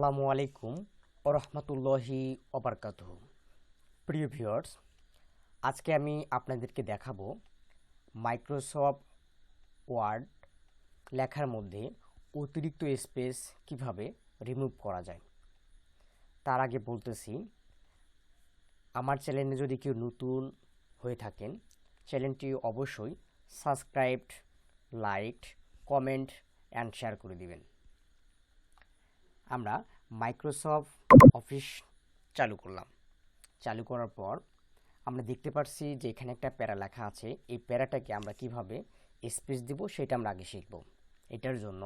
আসসালামু আলাইকুম ওরহমতুল্লাহি ওবরকাত প্রিয় ভিউয়ার্স, আজকে আমি আপনাদেরকে দেখাবো মাইক্রোসফট ওয়ার্ড লেখার মধ্যে অতিরিক্ত স্পেস কীভাবে রিমুভ করা যায়। তার আগে বলতেছি, আমার চ্যানেলে যদি কেউ নতুন হয়ে থাকেন, চ্যানেলটি অবশ্যই subscribed like comment, and share করে দিবেন। আমরা মাইক্রোসফট অফিস চালু করলাম। চালু করার পর আমরা দেখতে পাচ্ছি যে এখানে একটা প্যারা লেখা আছে। এই প্যারাটাকে আমরা কীভাবে স্পেস দিব সেটা আমরা আগে শিখব। এটার জন্য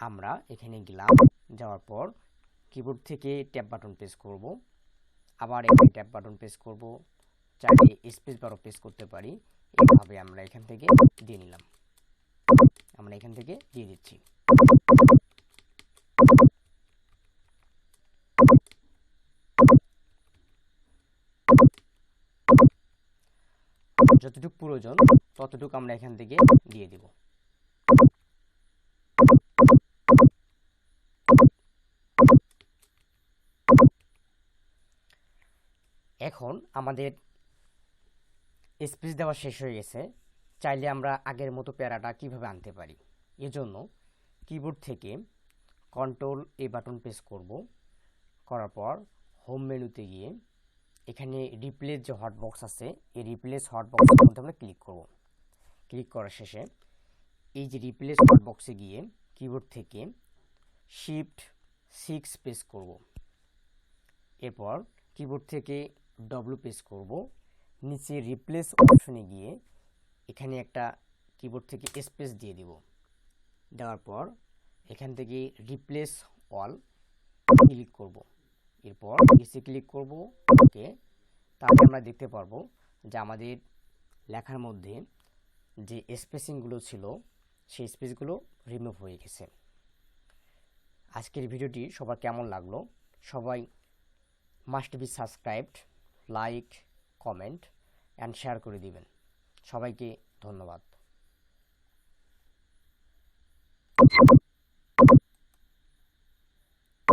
আমরা এখানে গেলাম, যাওয়ার পর কিবোর্ড থেকে ট্যাব বাটন প্রেস করব। আবার এখানে ট্যাব বাটন প্রেস করব। চাইলে স্পেস বারও প্রেস করতে পারি। এইভাবে আমরা এখান থেকে দিয়ে নিলাম। আমরা এখান থেকে দিয়ে দিচ্ছি। যতটুকু প্রয়োজন, ততটুকু আমরা এখান থেকে দিয়ে দিব। এখন আমাদের স্পেস দেওয়া শেষ হয়ে গেছে। চাইলে আমরা আগের মতো প্যারাটা কীভাবে আনতে পারি? এজন্য কিবোর্ড থেকে কন্ট্রোল এ বাটন প্রেস করব। করার পর হোম মেনুতে গিয়ে এখানে রিপ্লেস যে হটবক্স আছে, এই রিপ্লেস হটবক্সের মধ্যে আমরা ক্লিক করব। ক্লিক করার শেষে এই যে রিপ্লেস হটবক্সে গিয়ে কিবোর্ড থেকে শিফট সিক্স প্রেস করব। এরপর কিবোর্ড থেকে ডব্লু প্রেস করব। নিচে রিপ্লেস অপশনে গিয়ে এখানে একটা কিবোর্ড থেকে স্পেস দিয়ে দিব। দেওয়ার পর এখান থেকে রিপ্লেস অল ক্লিক করব। এরপর এসে ক্লিক করব ওকে তারপর আমরা দেখতে পারব যে আমাদের লেখার মধ্যে যে স্পেসিংগুলো ছিল, সেই স্পেসগুলো রিমুভ হয়ে গেছে। আজকের ভিডিওটি সবার কেমন লাগল? সবাই must be subscribed like comment and share করে দিবেন। সবাইকে ধন্যবাদ।